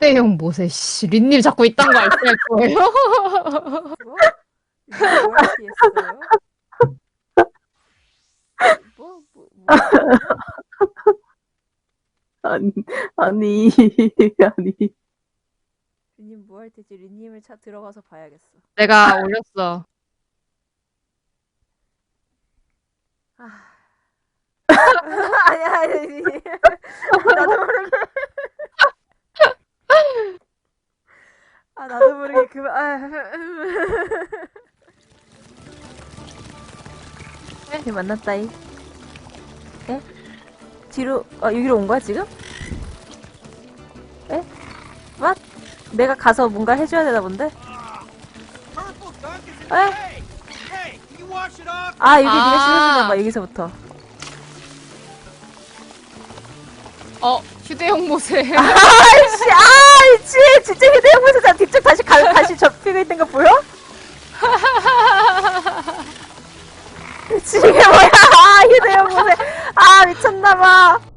휴대용 못에 씨 린님 자꾸 이딴 거 알게 할 거예요? 뭐? 이거 뭘 피했어요? 뭐, 뭐, 뭐. 아니, 아니, 아니. 린님 뭐할 테지? 린님을 차 들어가서 봐야겠어. 내가 올렸어. 아니, 아니, 아니. 나도 모르게. 아, 나도 모르게 그만. 아. 네, 만났다이. 에? 뒤로, 아, 여기로 온 거야, 지금? 에? 왓? 내가 가서 뭔가 해줘야 되나 본데? 에? 아, 여기 네가 아. 씻어준다 봐, 여기서부터. 어 휴대용 못에 아이씨, 아이씨, 진짜 휴대용에서 나 뒤쪽 다시 가, 접히고 있는 거 보여? 미치, 이게 뭐야? 아, 휴대용 보세. 아, 미쳤나봐.